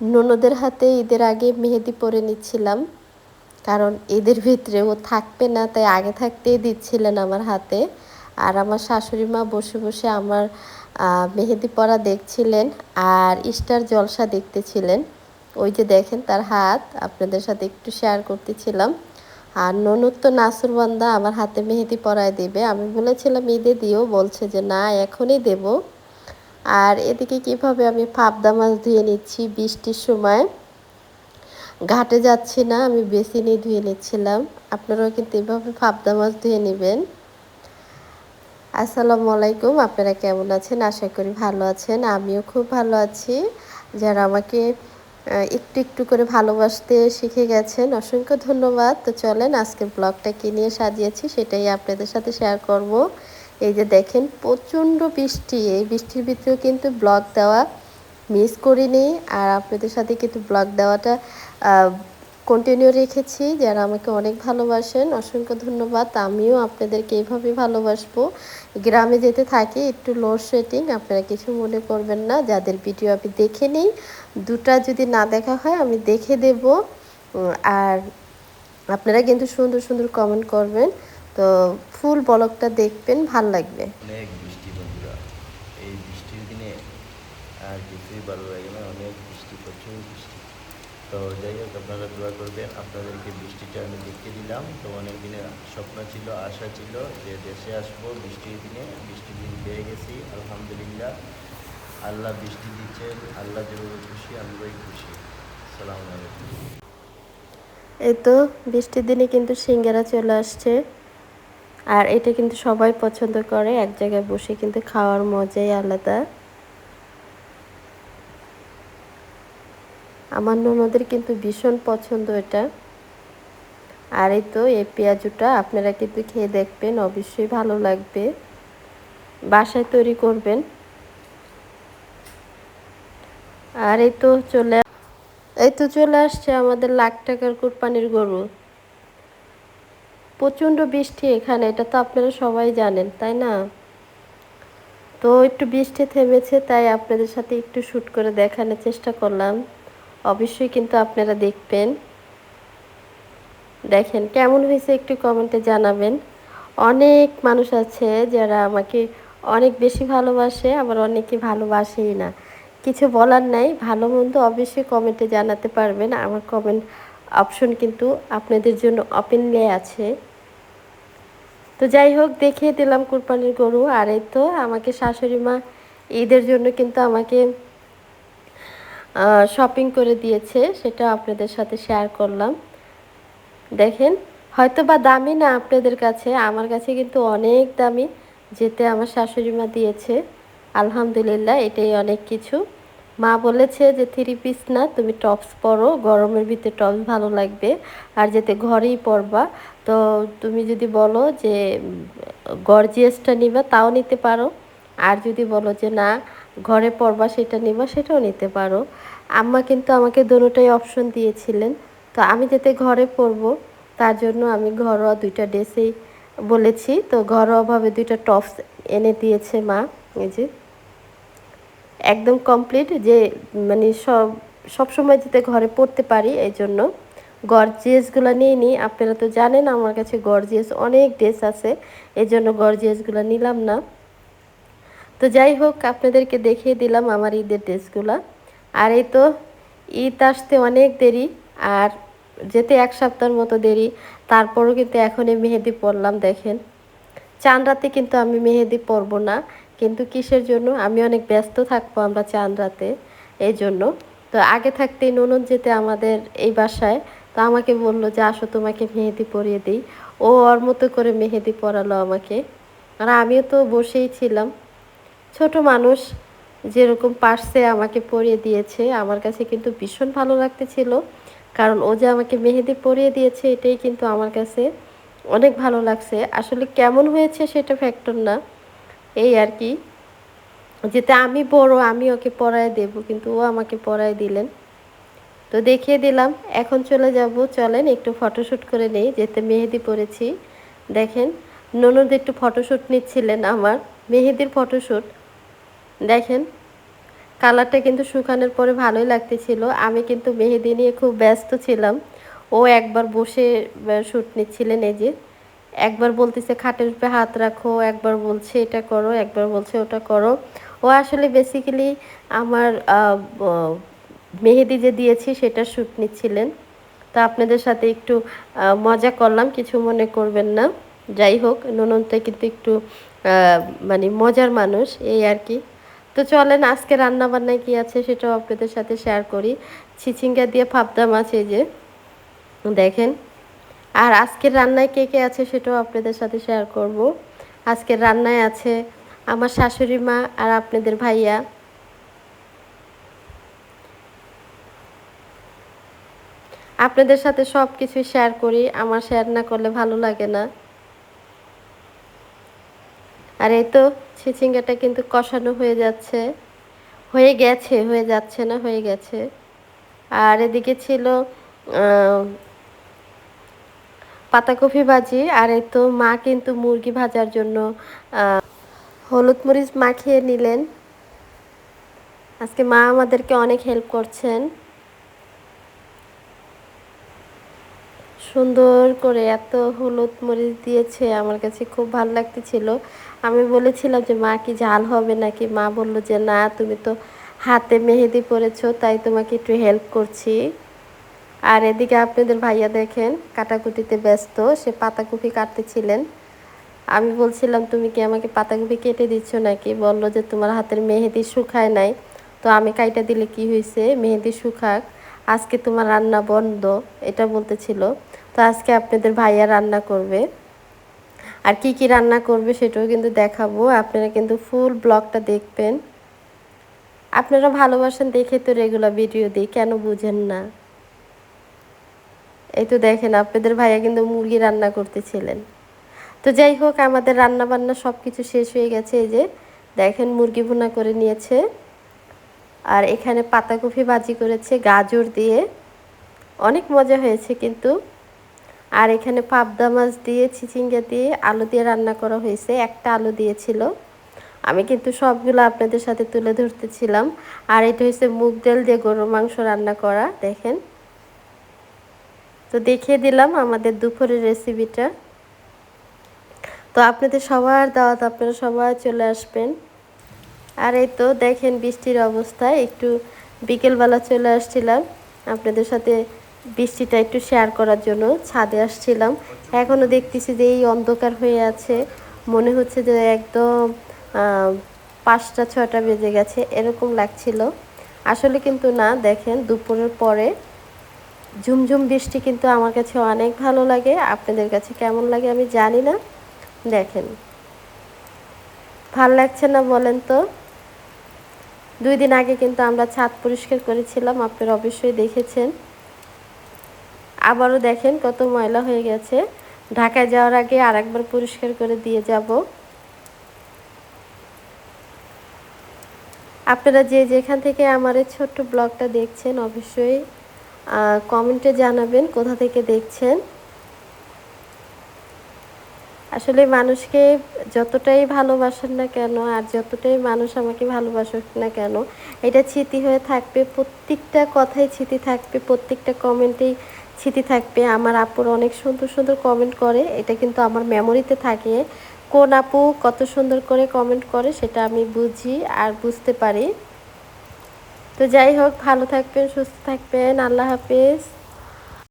ননদের হাতে ঈদের আগে মেহেদি পরে নিচ্ছিলাম, কারণ ঈদের ভিতরে ও থাকবে না, তাই আগে থাকতেই দিচ্ছিলেন আমার হাতে। আর আমার শাশুড়ি মা বসে বসে আমার মেহেদি পরা দেখছিলেন আর স্টার জলসা দেখতেছিলেন। ওই যে দেখেন তার হাত, আপনাদের সাথে একটু শেয়ার করতেছিলাম। আর ননদ তো নাসুরবান্দা আমার হাতে মেহেদি পরায় দেবে। আমি বলেছিলাম, ঈদে দিও। বলছে যে, না, এখনই দেব। আর এদিকে কীভাবে আমি পাবদা মাছ ধুয়ে নিচ্ছি বৃষ্টির সময়? ঘাটে যাচ্ছি না, আমি বেসিনে ধুয়ে নিচ্ছিলাম। আপনারাও কিন্তু এভাবে পাবদা মাছ ধুয়ে নেবেন। আসসালামু আলাইকুম, আপনারা কেমন আছেন? আশা করি ভালো আছেন, আমিও খুব ভালো আছি। যারা আমাকে একটু একটু করে ভালোবাসতে শিখে গেছেন, অসংখ্য ধন্যবাদ। তো চলেন আজকে ব্লগটা কী নিয়ে সাজিয়েছি সেটাই আপনাদের সাথে শেয়ার করব। এই যে দেখেন, প্রচণ্ড বৃষ্টি। এই বৃষ্টির ভিতরেও কিন্তু ব্লগ দেওয়া মিস করিনি। আর আপনাদের সাথে কিন্তু ব্লগ দেওয়াটা কন্টিনিউ রেখেছি। যারা আমাকে অনেক ভালোবাসেন, অসংখ্য ধন্যবাদ। আমিও আপনাদেরকে এইভাবে ভালোবাসবো। গ্রামে যেতে থাকি, একটু লোডশেডিং আপনারা কিছু মনে করবেন না। যাদের ভিডিও আমি দেখে নিই, দুটা যদি না দেখা হয়, আমি দেখে দেব। আর আপনারা কিন্তু সুন্দর সুন্দর কমেন্ট করবেন। তো ফুল বলকটা দেখবেন ভালো লাগবে। অনেক বৃষ্টি বন্ধুরা। এই বৃষ্টির দিনে আর কিছুই ভালো লাগে না অনেক বৃষ্টি প্রচুর বৃষ্টি। তো যাই হোক আপনারা দোয়া করবেন আপনাদেরকে বৃষ্টিটা আমি দেখতে দিলাম। তো অনেক দিনের স্বপ্ন ছিল আশা ছিল যে দেশে আসব বৃষ্টির দিনে। বৃষ্টির দিন পেয়ে গেছি আলহামদুলিল্লাহ। আল্লাহ বৃষ্টি দিচ্ছেন আল্লাহ যেভাবে খুশি আমরাই খুশি। সালাম আলাইকুম। এই তো বৃষ্টির দিনে কিন্তু সিঙ্গারা চলে আসছে। আর এটা কিন্তু সবাই পছন্দ করে, এক জায়গায় বসে কিন্তু খাওয়ার মজাই আলাদা। আমার ননদের কিন্তু ভীষণ পছন্দ এটা। আর এই তো, এই পেঁয়াজুটা আপনারা কিন্তু খেয়ে দেখবেন, অবশ্যই ভালো লাগবে। বাসায় তৈরি করবেন। আর এই তো চলে এই তো চলে আসছে আমাদের লাখ টাকার কুরবানির গরু। প্রচণ্ড বৃষ্টি এখানে, এটা তো আপনারা সবাই জানেন, তাই না? তো একটু বৃষ্টি থেমেছে, তাই আপনাদের সাথে একটু শ্যুট করে দেখানোর চেষ্টা করলাম। অবশ্যই কিন্তু আপনারা দেখবেন। দেখেন, কেমন হয়েছে একটু কমেন্টে জানাবেন। অনেক মানুষ আছে যারা আমাকে অনেক বেশি ভালোবাসে, আবার অনেকে ভালোবাসেই না। কিছু বলার নাই, ভালো মন্দ অবশ্যই কমেন্টে জানাতে পারবেন। আমার কমেন্ট অপশন কিন্তু আপনাদের জন্য ওপেনলি আছে। তো যাই হোক, দেখিয়ে দিলাম কুরবানির গরু। আর এই তো আমাকে শাশুড়ি মা ঈদের জন্য কিন্তু আমাকে শপিং করে দিয়েছে। সেটা আপনাদের সাথে শেয়ার করলাম। দেখেন হয়তো বা দামি না আপনাদের কাছে, আমার কাছে কিন্তু অনেক দামি, যেতে আমার শাশুড়ি মা দিয়েছে। আলহামদুলিল্লাহ, এটাই অনেক কিছু। মা বলেছে যে থ্রি পিস না, তুমি টপস পরো, গরমের ভিতরে টপস ভালো লাগবে। আর যেতে ঘরেই পরবা। তো তুমি যদি বলো যে গর্জিয়াসটা নিবা, তাও নিতে পারো। আর যদি বলো যে না, ঘরে পরবা, সেটা নিবা, সেটাও নিতে পারো। আম্মা কিন্তু আমাকে দোনোটাই অপশন দিয়েছিলেন। তো আমি যাতে ঘরে পরবো, তার জন্য আমি ঘরোয়া দুইটা ড্রেসেই বলেছি। তো ঘরোয়াভাবে দুইটা টপস এনে দিয়েছে মা, এই যে। একদম কমপ্লিট যে মানে সব সবসময় যেতে ঘরে পড়তে পারি, এই জন্য। গরজিয়াসগুলো নিয়ে নিই আপনারা তো জানেন আমার কাছে গরজিয়াস অনেক ড্রেস আছে। এই জন্য গরজিয়াসগুলো নিলাম না। তো যাই হোক, আপনাদেরকে দেখিয়ে দিলাম আমার ঈদের ড্রেসগুলো আর এই তো, ঈদ আসতে অনেক দেরি। আর যেতে এক সপ্তাহের মতো দেরি। তারপরও কিন্তু এখনই মেহেদি পরলাম, দেখেন। চান রাতে কিন্তু আমি মেহেদি পরবো না। কিন্তু কিসের জন্য? আমি অনেক ব্যস্ত থাকব আমরা চান রাতে এই জন্য তো আগে থাকতেই ননদ যেতে আমাদের এই বাসায়, তো আমাকে বলল যে, আসো, তোমাকে মেহেদি পরিয়ে দিই। ও ওর মতো করে মেহেদি পরালো আমাকে। আর আমিও তো বসেই ছিলাম। ছোট মানুষ, যেরকম পারছে আমাকে পরিয়ে দিয়েছে, আমার কাছে কিন্তু ভীষণ ভালো লাগতেছিল। কারণ ও যে আমাকে মেহেদি পরিয়ে দিয়েছে, এটাই কিন্তু আমার কাছে অনেক ভালো লাগছে। আসলে কেমন হয়েছে সেটা ফ্যাক্টর না। এই আর কি। যেতে আমি বড়, আমি ওকে পড়ায় দেব, কিন্তু ও আমাকে পড়ায় দিলেন। তো দেখিয়ে দিলাম, এখন চলে যাব, চলেন একটু ফটোশ্যুট করে নেই, যেতে মেহেদি পরেছি। দেখেন, ননদ একটু ফটোশ্যুট নিচ্ছিলেন আমার, মেহেদির ফটোশ্যুট দেখেন কালারটা কিন্তু শুকানোর পরে ভালোই লাগতেছিল, আমি কিন্তু মেহেদি নিয়ে খুব ব্যস্ত ছিলাম। ও একবার বসে শ্যুট নিচ্ছিলেন এই যে। একবার বলতেছে, খাটের উপরে হাত রাখো, একবার বলছে, এটা করো, একবার বলছে, ওটা করো। ও আসলে বেসিক্যালি আমার মেহেদি যে দিয়েছি সেটা শ্যুট নিচ্ছিলেন। তা আপনাদের সাথে একটু মজা করলাম, কিছু মনে করবেন না। যাই হোক, ননদটা কিন্তু একটু মানে মজার মানুষ, এই আর কি। তো চলেন, আজকে রান্না বান্নায় কি আছে সেটাও আপনাদের সাথে শেয়ার করি। চিচিঙ্গা দিয়ে ফাবদা মাছ এই যে, দেখেন। আর আজকের রান্নায় কে কে আছে সেটাও আপনাদের সাথে শেয়ার করব। আজকের রান্নায় আছে আমার শাশুড়ি মা আর আপনাদের ভাইয়া। আপনাদের সাথে সব কিছু শেয়ার করি, আমার শেয়ার না করলে ভালো লাগে না। আর এই তো ছিচিঙ্গাটা কিন্তু কষানো হয়ে যাচ্ছে। হয়ে গেছে, হয়ে যাচ্ছে না, হয়ে গেছে। আর এদিকে ছিল পাতাকপি ভাজি, আর এই তো মা কিন্তু মুরগি ভাজার জন্য হলুদ মরিচ মাখিয়ে নিলেন। আজকে মা আমাদেরকে অনেক হেল্প করছেন। সুন্দর করে এত হলুদ মরিচ দিয়েছে, আমার কাছে খুব ভালো লাগতেছিল। আমি বলেছিলাম যে, মা, কি ঝাল হবে নাকি? মা বলল যে, না, তুমি তো হাতে মেহেদি পরেছো, তাই তোমাকে একটু হেল্প করছি। আর এদিকে আপনাদের ভাইয়া দেখেন, কাটাকুটিতে ব্যস্ত, সে পাতাকপি কাটতেছিলেন। আমি বলছিলাম, তুমি কি আমাকে পাতাকপি কেটে দিচ্ছ নাকি? বলল যে, তোমার হাতের মেহেদি শুকায় নাই। তো আমি কাইটা দিলে কি হয়েছে মেহেদি শুকাক। আজকে তোমার রান্না বন্ধ, এটা বলতেছিল। তো আজকে আপনাদের ভাইয়া রান্না করবে। আর কি কি রান্না করবে সেটাও কিন্তু দেখাবো। আপনারা কিন্তু ফুল ব্লগটা দেখবেন। আপনারা ভালোবাসেন দেখে তো রেগুলার ভিডিও দিই, কেন বুঝেন না? এই তো দেখেন, আপনাদের ভাইয়া কিন্তু মুরগি রান্না করতেছিলেন। তো যাই হোক, আমাদের রান্না বান্না সব কিছু শেষ হয়ে গেছে, এই যে দেখেন মুরগি ভুনা করে নিয়েছে। আর এখানে পাতাকপি ভাজি করেছে, গাজর দিয়ে। অনেক মজা হয়েছে কিন্তু। আর এখানে পাবদা মাছ দিয়ে, চিচিঙ্গা দিয়ে আলু দিয়ে রান্না করা হয়েছে, একটা আলু দিয়েছিল। আমি কিন্তু সবগুলো আপনাদের সাথে তুলে ধরতেছিলাম। আর এটা হচ্ছে মুগ ডাল দিয়ে গরুর মাংস রান্না করা, দেখেন। তো দেখিয়ে দিলাম আমাদের দুপুরের রেসিপিটা তো আপনাদের সবার দাওয়াত আপনারা সবাই চলে আসবেন। আর এই তো দেখেন বৃষ্টির অবস্থায় একটু বিকেলবেলা চলে আসছিলাম। আপনাদের সাথে বৃষ্টিটা একটু শেয়ার করার জন্য ছাদে আসছিলাম। এখনও দেখতেছি যে এই অন্ধকার হয়ে আছে। মনে হচ্ছে যে একদম পাঁচটা ছটা বেজে গেছে, এরকম লাগছিল। আসলে কিন্তু না, দেখেন দুপুরের পরে ঝুমঝুম বৃষ্টি কিন্তু আমার কাছে অনেক ভালো লাগে। আপনাদের কাছে কেমন লাগে আমি জানি না। দেখেন। ভালো লাগছে না বলেন তো? দুই দিন আগে কিন্তু আমরা ছাদ পরিষ্কার করেছিলাম, আপনারা অবশ্যই দেখেছেন। আবারও দেখেন কত ময়লা হয়ে গেছে। ঢাকায় যাওয়ার আগে আর একবার পরিষ্কার করে দিয়ে যাব। আপনারা যে যেখান থেকে আমার এই ছোট্ট ব্লগটা দেখছেন, অবশ্যই কমেন্টে জানাবেন কোথা থেকে দেখছেন। আসলে মানুষকে যতটাই ভালোবাসেন না কেন, আর যতটাই মানুষ আমাকে ভালোবাসুক না কেন, এটা স্মৃতি হয়ে থাকবে। প্রত্যেকটা কথাই স্মৃতি থাকবে, প্রত্যেকটা কমেন্টেই স্মৃতি থাকবে। আমার আপুর অনেক সুন্দর সুন্দর কমেন্ট করে, এটা কিন্তু আমার মেমোরিতে থাকে। কোন আপু কত সুন্দর করে কমেন্ট করে, সেটা আমি বুঝি আর বুঝতে পারি। তো যাই হোক ভালো থাকবেন সুস্থ থাকবেন আল্লাহ হাফেজ।